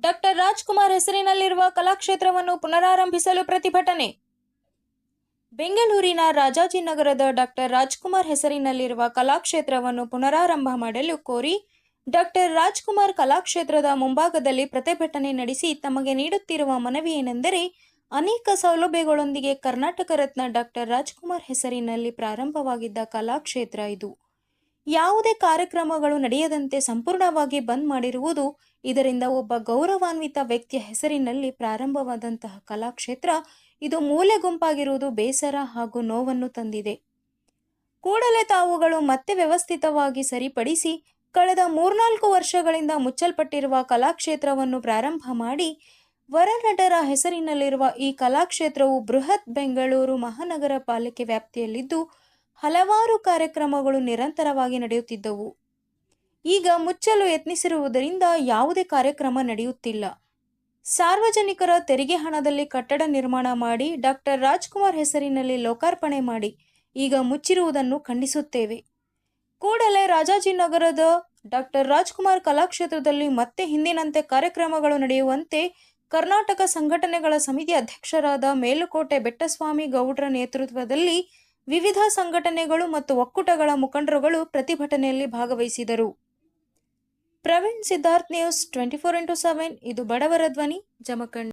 Doctor Rajkumar ಹೆಸರಿನಲ್ಲಿರುವ ಕಲಾಕ್ಷೇತ್ರವನ್ನು ಪುನರಾರಂಭಿಸಲು ಪ್ರತಿಭಟನೆ. ಬೆಂಗಳೂರಿನ ರಾಜಾಜಿನಗರದ doctor Rajkumar ಹೆಸರಿನಲ್ಲಿರುವ ಕಲಾಕ್ಷೇತ್ರವನ್ನು ಪುನರಾರಂಭ ಮಾಡಲು ಕೋರಿ ಡಾಕ್ಟರ್ ರಾಜ್ಕುಮಾರ್ ಕಲಾಕ್ಷೇತ್ರದ ಮುಂಭಾಗದಲ್ಲಿ ಪ್ರತಿಭಟನೆ ನಡೆಸಿ ತಮಗೆ ನೀಡುತ್ತಿರುವ ಮನವಿ ಏನೆಂದರೆ, ಅನೇಕ ಸೌಲಭ್ಯಗಳೊಂದಿಗೆ ಕರ್ನಾಟಕ ರತ್ನ ಡಾಕ್ಟರ್ ರಾಜ್ಕುಮಾರ್ ಹೆಸರಿನಲ್ಲಿ ಪ್ರಾರಂಭವಾಗಿದ್ದ ಕಲಾಕ್ಷೇತ್ರ ಇದು. ಯಾವುದೇ ಕಾರ್ಯಕ್ರಮಗಳು ನಡೆಯದಂತೆ ಸಂಪೂರ್ಣವಾಗಿ ಬಂದ್ ಮಾಡಿರುವುದು ಇದರಿಂದ ಒಬ್ಬ ಗೌರವಾನ್ವಿತ ವ್ಯಕ್ತಿಯ ಹೆಸರಿನಲ್ಲಿ ಪ್ರಾರಂಭವಾದಂತಹ ಕಲಾಕ್ಷೇತ್ರ ಇದು ಮೂಲೆ ಗುಂಪಾಗಿರುವುದು ಬೇಸರ ಹಾಗೂ ನೋವನ್ನು ತಂದಿದೆ. ಕೂಡಲೇ ತಾವುಗಳು ಮತ್ತೆ ವ್ಯವಸ್ಥಿತವಾಗಿ ಸರಿಪಡಿಸಿ ಕಳೆದ ಮೂರ್ನಾಲ್ಕು ವರ್ಷಗಳಿಂದ ಮುಚ್ಚಲ್ಪಟ್ಟಿರುವ ಕಲಾಕ್ಷೇತ್ರವನ್ನು ಪ್ರಾರಂಭ ಮಾಡಿ ವರನಟರ ಹೆಸರಿನಲ್ಲಿರುವ ಈ ಕಲಾಕ್ಷೇತ್ರವು ಬೃಹತ್ ಬೆಂಗಳೂರು ಮಹಾನಗರ ಪಾಲಿಕೆ ವ್ಯಾಪ್ತಿಯಲ್ಲಿದ್ದು ಹಲವಾರು ಕಾರ್ಯಕ್ರಮಗಳು ನಿರಂತರವಾಗಿ ನಡೆಯುತ್ತಿದ್ದವು. ಈಗ ಮುಚ್ಚಲು ಯತ್ನಿಸಿರುವುದರಿಂದ ಯಾವುದೇ ಕಾರ್ಯಕ್ರಮ ನಡೆಯುತ್ತಿಲ್ಲ. ಸಾರ್ವಜನಿಕರ ತೆರಿಗೆ ಹಣದಲ್ಲಿ ಕಟ್ಟಡ ನಿರ್ಮಾಣ ಮಾಡಿ ಡಾಕ್ಟರ್ ರಾಜ್ಕುಮಾರ್ ಹೆಸರಿನಲ್ಲಿ ಲೋಕಾರ್ಪಣೆ ಮಾಡಿ, ಈಗ ಮುಚ್ಚಿರುವುದನ್ನು ಖಂಡಿಸುತ್ತೇವೆ. ಕೂಡಲೇ ರಾಜಾಜಿನಗರದ ಡಾಕ್ಟರ್ ರಾಜ್ಕುಮಾರ್ ಕಲಾಕ್ಷೇತ್ರದಲ್ಲಿ ಮತ್ತೆ ಹಿಂದಿನಂತೆ ಕಾರ್ಯಕ್ರಮಗಳು ನಡೆಯುವಂತೆ ಕರ್ನಾಟಕ ಸಂಘಟನೆಗಳ ಸಮಿತಿ ಅಧ್ಯಕ್ಷರಾದ ಮೇಲುಕೋಟೆ ಬೆಟ್ಟಸ್ವಾಮಿ ಗೌಡ್ರ ನೇತೃತ್ವದಲ್ಲಿ ವಿವಿಧ ಸಂಘಟನೆಗಳು ಮತ್ತು ಒಕ್ಕೂಟಗಳ ಮುಖಂಡರುಗಳು ಪ್ರತಿಭಟನೆಯಲ್ಲಿ ಭಾಗವಹಿಸಿದರು. Praveen Siddharth news twenty four into seven, ಇದು ಬಡವರ ಧ್ವನಿ, ಜಮಖಂಡಿ.